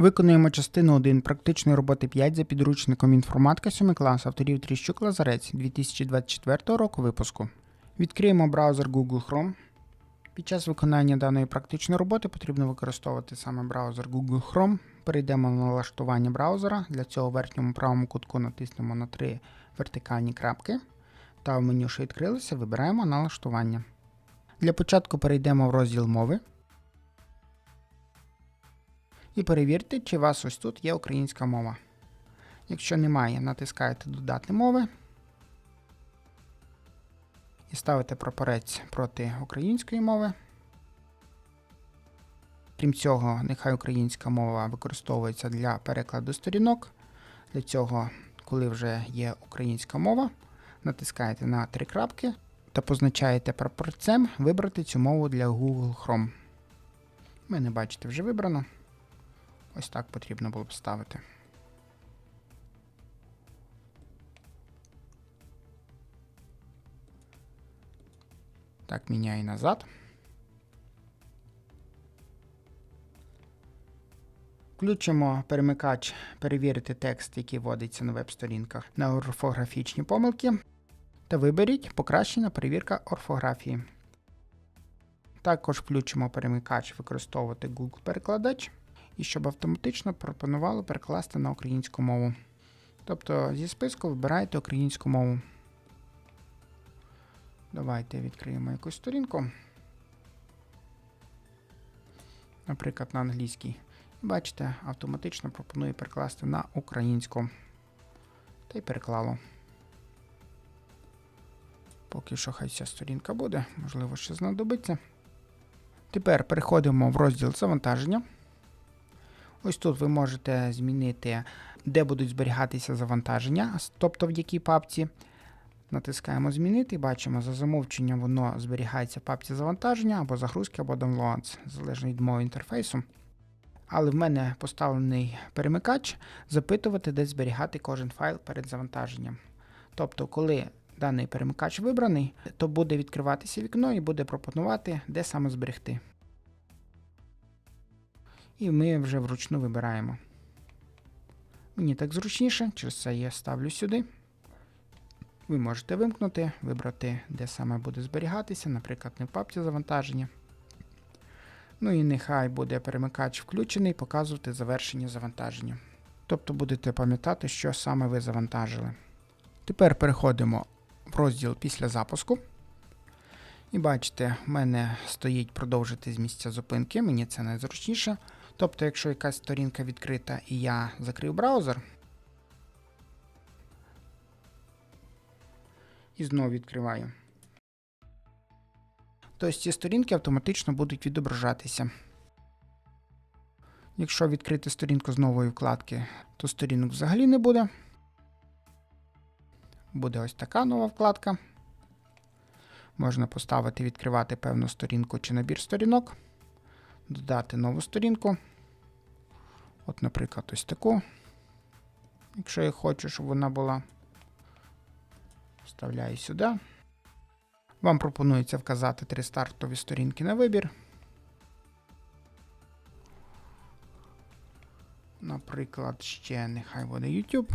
Виконуємо частину 1 практичної роботи 5 за підручником інформатика 7 клас авторів Тріщук Лазарець 2024 року випуску. Відкриємо браузер Google Chrome. Під час виконання даної практичної роботи потрібно використовувати саме браузер Google Chrome. Перейдемо на налаштування браузера. Для цього в верхньому правому кутку натиснемо на три вертикальні крапки та в меню, що відкрилося, вибираємо налаштування. Для початку перейдемо в розділ мови. І перевірте, чи у вас ось тут є українська мова. Якщо немає, натискаєте Додати мови і ставите прапорець проти української мови. Крім цього, нехай українська мова використовується для перекладу сторінок. Для цього, коли вже є українська мова, натискаєте на три крапки та позначаєте прапорцем вибрати цю мову для Google Chrome. У мене, бачите, вже вибрано. Ось так потрібно було б ставити. Так, міняю назад. Включимо перемикач перевірити текст, який вводиться на веб-сторінках на орфографічні помилки. Та виберіть покращена перевірка орфографії. Також включимо перемикач використовувати Google перекладач і щоб автоматично пропонувало перекласти на українську мову. Тобто зі списку вибирайте українську мову. Давайте відкриємо якусь сторінку. Наприклад, на англійській. Бачите, автоматично пропонує перекласти на українську. Та й переклало. Поки що хай ця сторінка буде, можливо, ще знадобиться. Тепер переходимо в розділ завантаження. Ось тут ви можете змінити, де будуть зберігатися завантаження, тобто в якій папці. Натискаємо Змінити бачимо, за замовченням воно зберігається в папці завантаження або загрузки, або downloads, залежно від мого інтерфейсу. Але в мене поставлений перемикач запитувати, де зберігати кожен файл перед завантаженням. Тобто, коли даний перемикач вибраний, то буде відкриватися вікно і буде пропонувати, де саме зберегти. І ми вже вручну вибираємо. Мені так зручніше, через це я ставлю сюди. Ви можете вимкнути, вибрати, де саме буде зберігатися, наприклад, не в папці завантаження. Ну і нехай буде перемикач включений, показувати завершення завантаження. Тобто будете пам'ятати, що саме ви завантажили. Тепер переходимо в розділ після запуску. І бачите, в мене стоїть продовжити з місця зупинки, мені це найзручніше. Тобто, якщо якась сторінка відкрита і я закрив браузер, і знову відкриваю, то ці сторінки автоматично будуть відображатися. Якщо відкрити сторінку з нової вкладки, то сторінок взагалі не буде. Буде ось така нова вкладка. Можна поставити відкривати певну сторінку чи набір сторінок, додати нову сторінку. От, наприклад, ось таку. Якщо я хочу, щоб вона була, вставляю сюди. Вам пропонується вказати три стартові сторінки на вибір. Наприклад, ще нехай буде YouTube.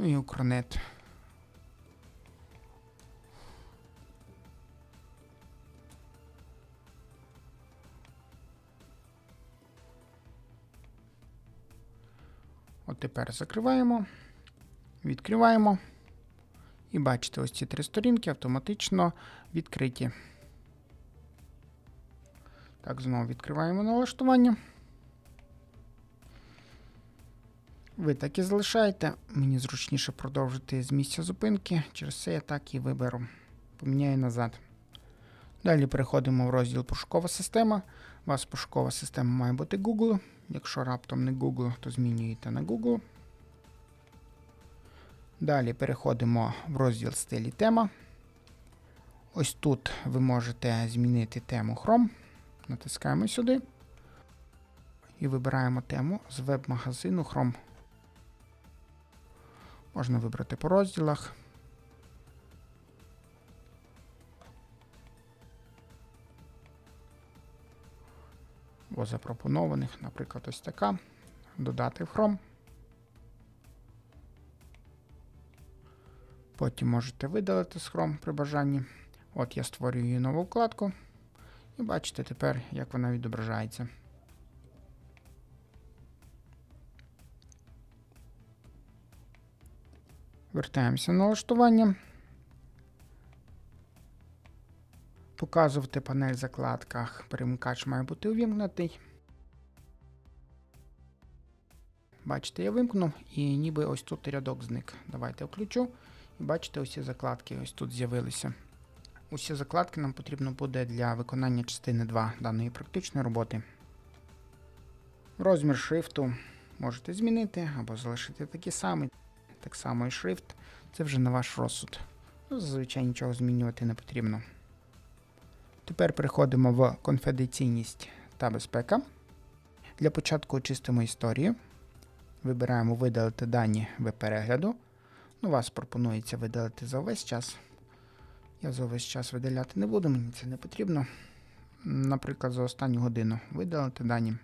Ну і Укрнет. От тепер закриваємо, відкриваємо. І бачите, ось ці три сторінки автоматично відкриті. Так, знову відкриваємо налаштування. Ви так і залишаєте. Мені зручніше продовжити з місця зупинки. Через це я так і виберу. Поміняю назад. Далі переходимо в розділ пошукова система. У вас пошукова система має бути Google. Якщо раптом не Google, то змінюєте на Google. Далі переходимо в розділ стилі тема. Ось тут ви можете змінити тему Chrome. Натискаємо сюди. І вибираємо тему з веб-магазину Chrome. Можна вибрати по розділах. Або запропонованих, наприклад, ось така. Додати в Chrome. Потім можете видалити з Chrome при бажанні. От я створюю її нову вкладку. І бачите тепер, як вона відображається. Вертаємося на налаштування. Показувати панель в закладках. Перемикач має бути увімкнутий. Бачите, я вимкнув і ніби ось тут рядок зник. Давайте включу. І бачите, усі закладки ось тут з'явилися. Усі закладки нам потрібно буде для виконання частини 2 даної практичної роботи. Розмір шрифту можете змінити або залишити такий самий. Так само і шрифт. Це вже на ваш розсуд. Ну, Зазвичай нічого змінювати не потрібно. Тепер переходимо в конфіденційність та безпека. Для початку очистимо історію. Вибираємо видалити дані веб-перегляду. Ну, вас пропонується видалити за увесь час. Я за увесь час видаляти не буду, мені це не потрібно. Наприклад, за останню годину видалити дані.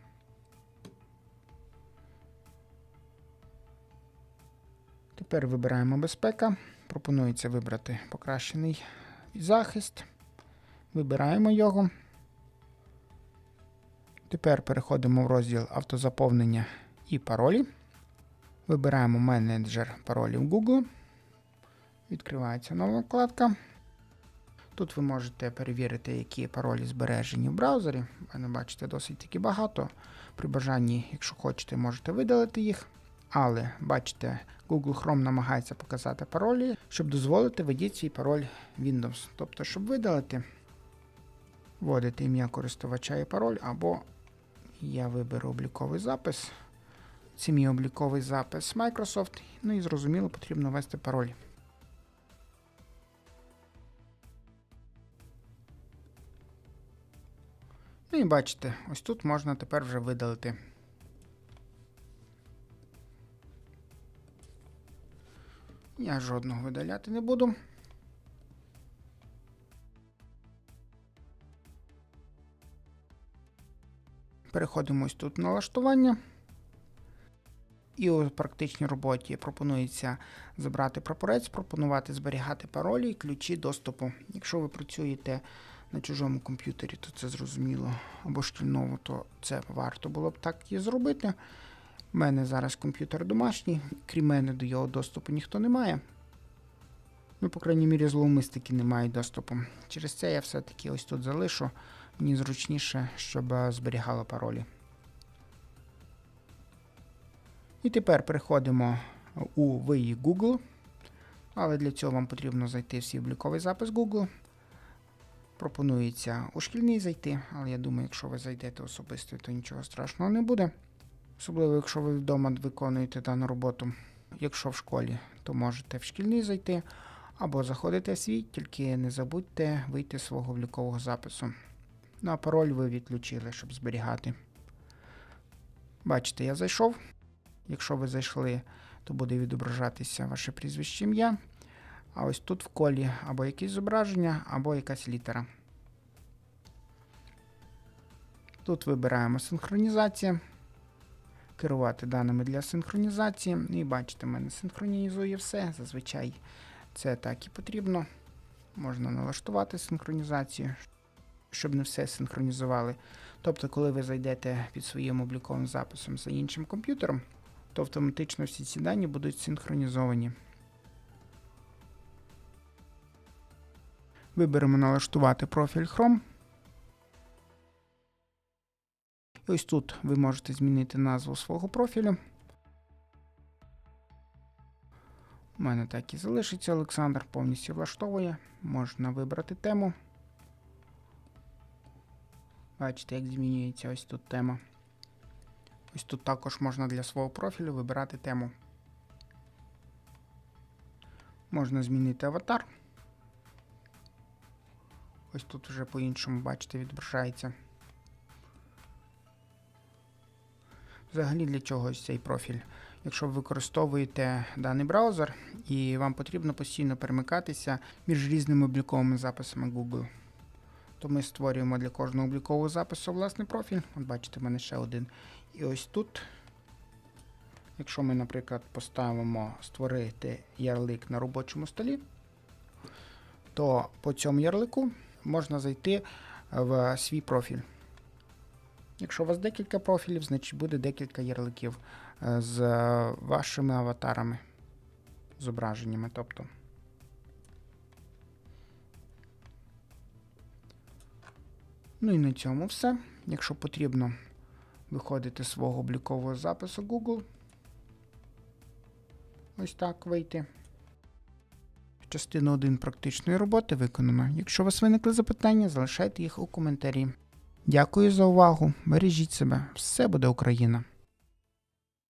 Тепер вибираємо безпека. Пропонується вибрати покращений захист. Вибираємо його. Тепер переходимо в розділ автозаповнення і паролі. Вибираємо менеджер паролів Google. Відкривається нова вкладка. Тут ви можете перевірити, які паролі збережені в браузері. Ви не бачите досить таки багато. При бажанні, якщо хочете, можете видалити їх. Але бачите, Google Chrome намагається показати паролі, щоб дозволити введіть свій пароль Windows. Тобто, щоб видалити, вводите ім'я користувача і пароль, або я виберу обліковий запис. Це мій обліковий запис Microsoft. Ну і зрозуміло, потрібно ввести пароль. Ну і бачите, ось тут можна тепер вже видалити. Я жодного видаляти не буду. Переходимо ось тут налаштування. І у практичній роботі пропонується забрати прапорець, пропонувати зберігати паролі і ключі доступу. Якщо ви працюєте на чужому комп'ютері, то це зрозуміло, або шкільному, то це варто було б так і зробити. У мене зараз комп'ютер домашній, крім мене до його доступу ніхто не має. Ну, по крайній мірі, зловмисники не мають доступу. Через це я все-таки ось тут залишу. Мені зручніше, щоб е, зберігало паролі. І тепер переходимо у виї Google. Але для цього вам потрібно зайти в свій обліковий запис Google. Пропонується у шкільний зайти, але я думаю, якщо ви зайдете особисто, то нічого страшного не буде. Особливо, якщо ви вдома виконуєте дану роботу. Якщо в школі, то можете в шкільний зайти або заходите в свій, тільки не забудьте вийти з свого облікового запису. Ну а пароль ви відключили, щоб зберігати. Бачите, я зайшов. Якщо ви зайшли, то буде відображатися ваше прізвище ім'я. А ось тут в колі або якесь зображення, або якась літера. Тут вибираємо синхронізація. Керувати даними для синхронізації. І бачите, в мене синхронізує все. Зазвичай це так і потрібно. Можна налаштувати синхронізацію, щоб не все синхронізували. Тобто, коли ви зайдете під своїм обліковим записом за іншим комп'ютером, то автоматично всі ці дані будуть синхронізовані. Виберемо налаштувати профіль Chrome. І ось тут ви можете змінити назву свого профілю. У мене так і залишиться Олександр, повністю влаштовує. Можна вибрати тему. Бачите, як змінюється ось тут тема. Ось тут також можна для свого профілю вибирати тему. Можна змінити аватар. Ось тут вже по-іншому, бачите, відображається. Взагалі для чого ось цей профіль? якщо ви використовуєте даний браузер і вам потрібно постійно перемикатися між різними обліковими записами Google. То ми створюємо для кожного облікового запису власний профіль. От бачите, в мене ще один. І ось тут, якщо ми, наприклад, поставимо створити ярлик на робочому столі, то по цьому ярлику можна зайти в свій профіль. Якщо у вас декілька профілів, значить буде декілька ярликів е, з вашими аватарами, зображеннями. Тобто. Ну і на цьому все. Якщо потрібно виходити з свого облікового запису Google. Ось так вийти. Частина 1 практичної роботи виконана. Якщо у вас виникли запитання, залишайте їх у коментарі. Дякую за увагу. Бережіть себе. Все буде Україна!